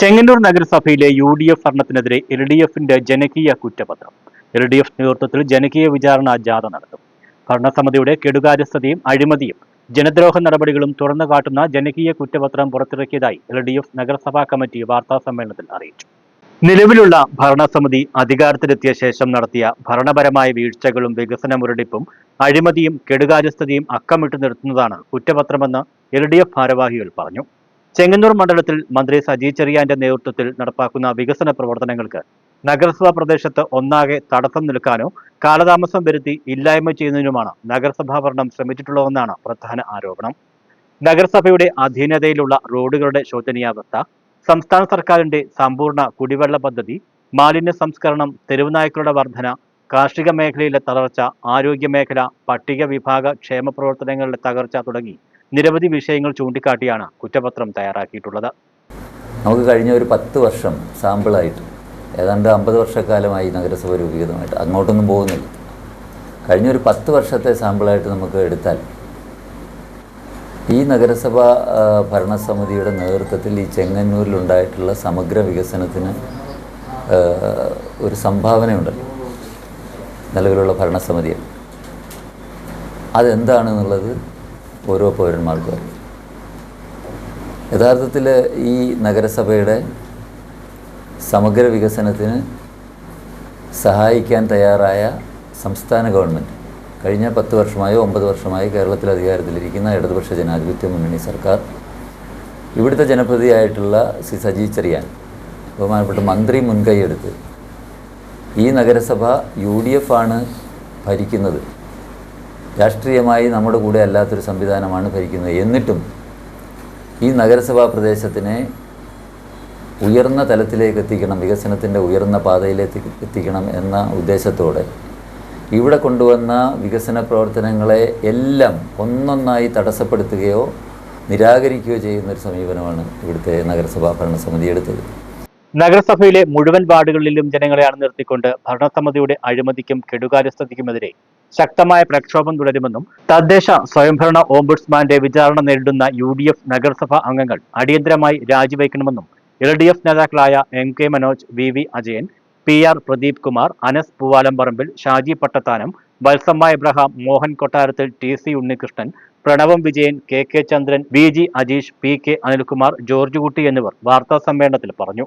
ചെങ്ങന്നൂർ നഗരസഭയിലെ U D F ഭരണത്തിനെതിരെ L D എഫിന്റെ ജനകീയ കുറ്റപത്രം. എൽ ഡി എഫ് നേതൃത്വത്തിൽ ജനകീയ വിചാരണ ജാഥ നടത്തും. ഭരണസമിതിയുടെ കെടുകാര്യസ്ഥതയും അഴിമതിയും ജനദ്രോഹ നടപടികളും തുറന്നു കാട്ടുന്ന ജനകീയ കുറ്റപത്രം പുറത്തിറക്കിയതായി എൽ ഡി എഫ് നഗരസഭാ കമ്മിറ്റി വാർത്താ സമ്മേളനത്തിൽ അറിയിച്ചു. നിലവിലുള്ള ഭരണസമിതി അധികാരത്തിലെത്തിയ ശേഷം നടത്തിയ ഭരണപരമായ വീഴ്ചകളും വികസന മുരടിപ്പും അഴിമതിയും കെടുകാര്യസ്ഥതയും അക്കമിട്ട് നിർത്തുന്നതാണ് കുറ്റപത്രമെന്ന് എൽ ഡി എഫ് ഭാരവാഹികൾ പറഞ്ഞു. ചെങ്ങന്നൂർ മണ്ഡലത്തിൽ മന്ത്രി സജി ചെറിയാന്റെ നേതൃത്വത്തിൽ നടപ്പാക്കുന്ന വികസന പ്രവർത്തനങ്ങൾക്ക് നഗരസഭാ പ്രദേശത്ത് ഒന്നാകെ തടസ്സം നിൽക്കാനോ കാലതാമസം വരുത്തി ഇല്ലായ്മ ചെയ്യുന്നതിനുമാണ് നഗരസഭാ ഭരണം ശ്രമിച്ചിട്ടുള്ളതെന്നാണ് പ്രധാന ആരോപണം. നഗരസഭയുടെ അധീനതയിലുള്ള റോഡുകളുടെ ശോചനീയാവസ്ഥ സംസ്ഥാന സർക്കാരിന്റെ സമ്പൂർണ കുടിവെള്ള പദ്ധതി മാലിന്യ സംസ്കരണം തെരുവുനായ്ക്കളുടെ വർധന കാർഷിക മേഖലയിലെ തളർച്ച ആരോഗ്യ മേഖല പട്ടിക വിഭാഗ ക്ഷേമ പ്രവർത്തനങ്ങളുടെ തകർച്ച തുടങ്ങി നിരവധി വിഷയങ്ങൾ ചൂണ്ടിക്കാട്ടിയാണ് കുറ്റപത്രം തയ്യാറാക്കിയിട്ടുള്ളത്. നമുക്ക് കഴിഞ്ഞ ഒരു പത്ത് വർഷം സാമ്പിളായിട്ട് ഏതാണ്ട് അമ്പത് വർഷക്കാലമായി നഗരസഭ രൂപീകൃതമായിട്ട് അങ്ങോട്ടൊന്നും പോകുന്നില്ല. കഴിഞ്ഞ ഒരു പത്ത് വർഷത്തെ സാമ്പിളായിട്ട് നമുക്ക് എടുത്താൽ ഈ നഗരസഭ ഭരണസമിതിയുടെ നേതൃത്വത്തിൽ ഈ ചെങ്ങന്നൂരിലുണ്ടായിട്ടുള്ള സമഗ്ര വികസനത്തിന് ഒരു സംഭാവനയുണ്ടല്ലോ. നിലവിലുള്ള ഭരണസമിതിയിൽ. അതെന്താണെന്നുള്ളത് ഓരോ പൗരന്മാർക്കും യഥാർത്ഥത്തിൽ ഈ നഗരസഭയുടെ സമഗ്ര വികസനത്തിന് സഹായിക്കാൻ തയ്യാറായ സംസ്ഥാന ഗവൺമെന്റ് കഴിഞ്ഞ പത്ത് വർഷമായോ ഒമ്പത് വർഷമായോ കേരളത്തിൽ അധികാരത്തിലിരിക്കുന്ന ഇടതുപക്ഷ ജനാധിപത്യ മുന്നണി സർക്കാർ ഇവിടുത്തെ ജനപ്രതിയായിട്ടുള്ള സി സജി ചെറിയാൻ ബഹുമാനപ്പെട്ട മന്ത്രി മുൻകൈയെടുത്ത് ഈ നഗരസഭ യു ഡി എഫ് ആണ് ഭരിക്കുന്നത്. രാഷ്ട്രീയമായി നമ്മുടെ കൂടെ അല്ലാത്തൊരു സംവിധാനമാണ് ഭരിക്കുന്നത്. എന്നിട്ടും ഈ നഗരസഭാ പ്രദേശത്തിനെ ഉയർന്ന തലത്തിലേക്ക് എത്തിക്കണം വികസനത്തിന്റെ ഉയർന്ന പാതയിലേക്ക് എത്തിക്കണം എന്ന ഉദ്ദേശത്തോടെ ഇവിടെ കൊണ്ടുവന്ന വികസന പ്രവർത്തനങ്ങളെ എല്ലാം ഒന്നൊന്നായി തടസ്സപ്പെടുത്തുകയോ നിരാകരിക്കുകയോ ചെയ്യുന്നൊരു സമീപനമാണ് ഇവിടുത്തെ നഗരസഭാ ഭരണസമിതി എടുത്തത്. നഗരസഭയിലെ മുഴുവൻ വാർഡുകളിലും ജനങ്ങളെ അണിനിർത്തിക്കൊണ്ട് ഭരണസമിതിയുടെ അഴിമതിക്കും കെടുകാര്യസ്ഥതയ്ക്കുമെതിരെ ശക്തമായ പ്രക്ഷോഭം തുടരുമെന്നും തദ്ദേശ സ്വയംഭരണ ഓംബുഡ്സ്മാന്റെ വിചാരണ നേരിടുന്ന യു ഡി എഫ് നഗരസഭാ അംഗങ്ങൾ അടിയന്തരമായി രാജിവെക്കണമെന്നും എൽ ഡി എഫ് നേതാക്കളായ M K Manoj V V Ajayan P R Pradeep Kumar Anas Poovalamparambil Shaji Pattathanam Valsamma Abraham Mohan Kottarathil T C Unnikrishnan Pranavam Vijayan K K Chandran V G Ajeesh P K Anilkumar George Kutty എന്നിവർ വാർത്താ സമ്മേളനത്തിൽ പറഞ്ഞു.